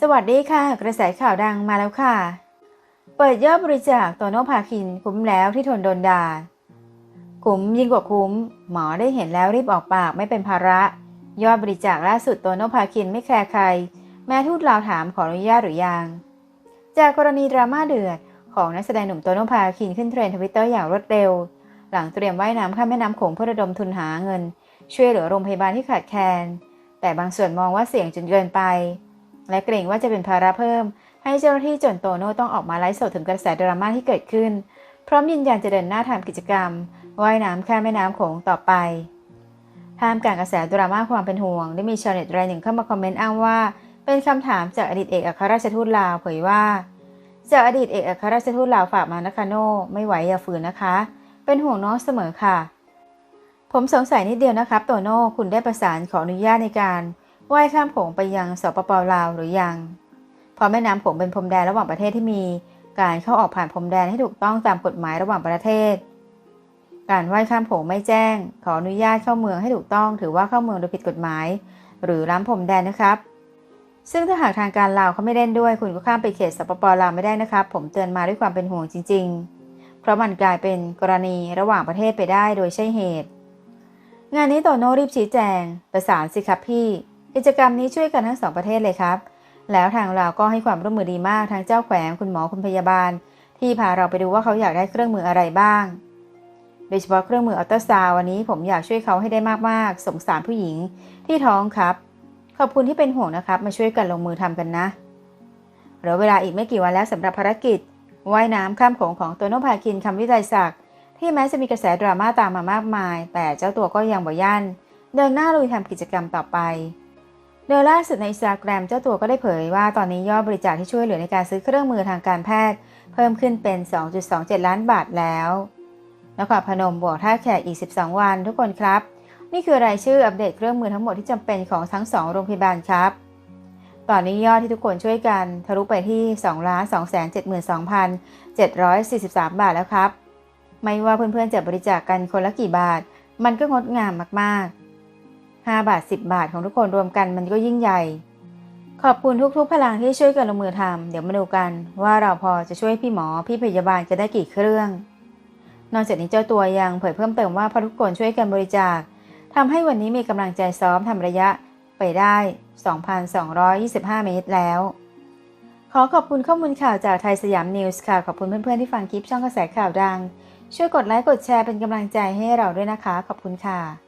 สวัสดีค่ะ กระแสข่าวดังมาแล้วค่ะ เปิดยอดบริจาคโตโนภาคินคุ้มแล้วที่ทนโดนด่าคุ้มยิ่งกว่าคุ้ม หมอได้เห็นแล้วรีบออกปากไม่เป็นภาระ ยอดบริจาคล่าสุดโตโนภาคินไม่แคร์ใคร แม้ทูตลาวถามขออนุญาตหรือยัง จากกรณีดราม่าเดือดของนักแสดงหนุ่มโตโนภาคินขึ้นเทรนด์ทวิตเตอร์อย่างรวดเร็ว หลังเตรียมว่ายน้ำข้ามแม่น้ำโขงเพื่อระดมทุนหาเงิน ช่วยเหลือโรงพยาบาลที่ขาดแคลนแต่บางส่วนมองว่าเสี่ยงจนเกินไป และเกรงว่าจะเป็นภาระเพิ่ม ให้เจ้าหน้าที่จนโตโน่ต้องออกมาไลฟ์สดถึงกระแสดราม่าที่เกิดขึ้น พร้อมยืนยันจะเดินหน้าทำกิจกรรมว่ายน้ำข้ามแม่น้ำโขงต่อไปท่ามกลางกระแสดราม่าความเป็นห่วง ได้มีชาวเน็ตรายหนึ่งเข้ามาคอมเมนต์อ้างว่า เป็นคำถามจากอดีตเอกอัครราชทูตลาวเผยว่าจากอดีตเอกอัครราชทูตลาวฝากมานะคะโน่ไม่ไหวอย่าฝืนนะคะ เป็นห่วงน้องเสมอค่ะ ผมสงสัยนิดเดียวนะครับโตโน่คุณได้ประสานขออนุญาตในการ ว่ายข้ามโขงไปยังสปปลาวหรือยังพราะแม่น้ำโขงเป็นพรมแดนระหว่างประเทศที่มีการเข้าออกผ่านพรมแดนให้ถูกต้องตามกฎหมายระหว่างประเทศ การว่ายข้ามโขงไม่แจ้ง ขออนุญาตเข้าเมืองให้ถูกต้อง ถือว่าเข้าเมืองโดยผิดกฎหมาย หรือล้ำพรมแดนนะครับ ซึ่งถ้าหากทางการลาวเขาไม่เล่นด้วย คุณก็ข้ามไปเขตสปปลาวไม่ได้นะครับ ผมเตือนมาด้วยความเป็นห่วงจริง ๆ เพราะมันกลายเป็นกรณีระหว่างประเทศไปได้โดยใช่เหตุ งานนี้โตโน่รีบชี้แจง ประสานสิครับพี่ กิจกรรมนี้ช่วยกันทั้งสองประเทศเลยครับ แล้วทางเราก็ให้ความร่วมมือดีมากทั้งเจ้าแขวงคุณหมอคุณพยาบาล ที่พาเราไปดูว่าเขาอยากได้เครื่องมืออะไรบ้าง โดยเฉพาะเครื่องมืออัลตราซาวด์วันนี้ผมอยากช่วยเขาให้ได้มากๆ สงสารผู้หญิงที่ท้องครับ ขอบคุณที่เป็นห่วงนะครับ มาช่วยกันลงมือทำกันนะเหลือเวลาอีกไม่กี่วันแล้วสำหรับภารกิจว่ายน้ำข้ามโขงของโตโนภาคินคำวิไลศักดิ์ที่แม้จะมีกระแสดราม่าตามมามากมาย แต่เจ้าตัวก็ยังบ่ยันเดินหน้าลุยทำกิจกรรมต่อไป โดยล่าสุดในอินสตาแกรมเจ้าตัวก็ได้เผยว่าตอนนี้ยอดบริจาคที่ช่วยเหลือในการซื้อเครื่องมือทางการแพทย์ เพิ่มขึ้นเป็น 2.27 ล้านบาทแล้วนครพนมบวกท่าแขกอีก 12 วันทุกคนครับ นี่คือรายชื่ออัปเดตเครื่องมือทั้งหมดที่จำเป็นของทั้ง 2 โรงพยาบาลครับ ตอนนี้ยอดที่ทุกคนช่วยกันทะลุไปที่ 2 2 7 2 743 บาทแล้วครับ ไม่ว่าเพื่อนๆจะบริจาคกันคนละกี่บาท มันก็งดงามมากๆ 5 บาท 10 บาทของทุกคนรวมกันมันก็ยิ่งใหญ่ ขอบคุณทุกๆ พลังที่ช่วยกันลงมือทำเดี๋ยวมาดูกัน ว่าเราพอจะช่วยพี่หมอพี่พยาบาลจะได้กี่เครื่อง นอกจากนี้เจ้าตัวยังเผยเพิ่มเติมว่าพอทุกคนช่วยกันบริจาคทำให้วันนี้มีกำลังใจซ้อมทำระยะไปได้ 2,225 เมตรแล้ว ขอขอบคุณข้อมูลข่าวจากไทยสยามนิวส์ค่ะ ขอบคุณเพื่อนๆที่ฟังคลิปช่องกระแสข่าวดัง ช่วยกดไลค์กดแชร์เป็นกำลังใจให้เราด้วยนะคะ ขอบคุณค่ะ